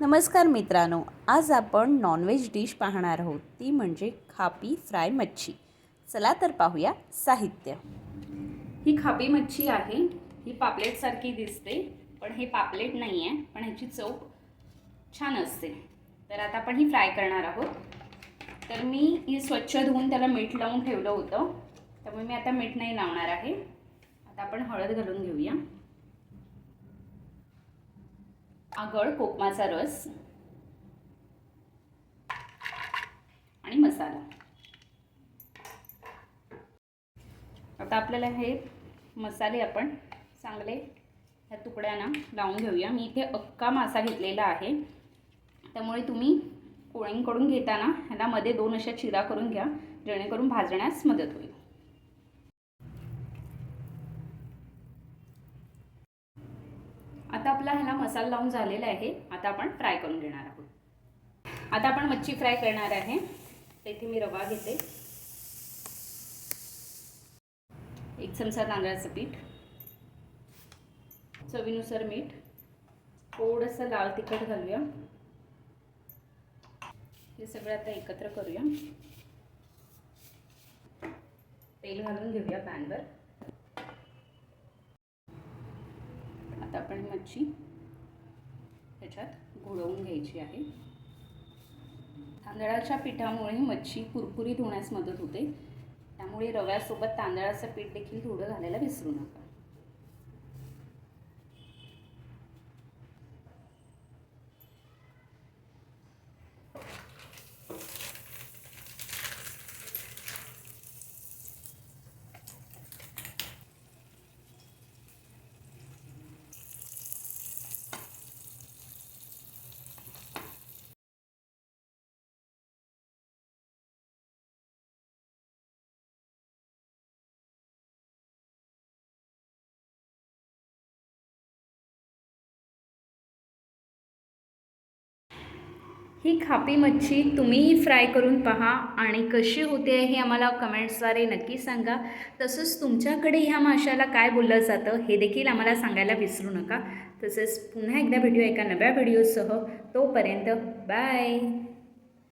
नमस्कार मित्रांनो आज आपण नॉनव्हेज डिश पाहणार आहोत. ती म्हणजे खापी फ्राय मच्छी. चला तर पाहूया साहित्य. ही खापी मच्छी आहे. ही पापलेटसारखी दिसते पण हे पापलेट नाही आहे पण ह्याची चव छान असते. तर आता आपण ही फ्राय करणार आहोत. तर मी ही स्वच्छ धुवून त्याला मीठ लावून ठेवलं होतं. त्यामुळे मी आता मीठ नाही लावणार आहे. आता आपण हळद घालून घेऊया. आगळ कोकमाचा रस आणि मसाला. आता आपल्याला हे मसाले आपण चांगले ह्या तुकड्यांना लावून घेऊया. मी इथे अक्का मासा घेतलेला आहे. त्यामुळे तुम्ही कोळींकडून घेताना ह्याला मध्ये दोन अशा चिरा करून घ्या जेणेकरून भाजण्यास मदत होईल. आता आपला ह्याला मसाला लावून झालेला आहे. आता आपण फ्राय करून घेणार आहोत. आता आपण मच्छी फ्राय करणार आहे. तर इथे मी रवा घेते. एक चमचा तांदळाचं पीठ. चवीनुसार मीठ. थोडंसं लाल तिखट घालूया. हे सगळं आता एकत्र करूया. तेल घालून घेऊया पॅनवर. आता आपण मच्छी त्याच्यात घोळवून घ्यायची आहे. तांदळाच्या पिठामुळे मच्छी कुरकुरीत होण्यास मदत होते. त्यामुळे रव्यासोबत तांदळाचं पीठ देखील थोडं घालायला विसरू नका. ही खापी मच्छी तुम्हीही फ्राय करून पहा आणि कशी होते हे आम्हाला कमेंट्सद्वारे नक्की सांगा. तसंच तुमच्याकडे ह्या माशाला काय बोललं जातं हे देखील आम्हाला सांगायला विसरू नका. तसेच पुन्हा एकदा व्हिडिओ एका नव्या व्हिडिओसह. तोपर्यंत बाय.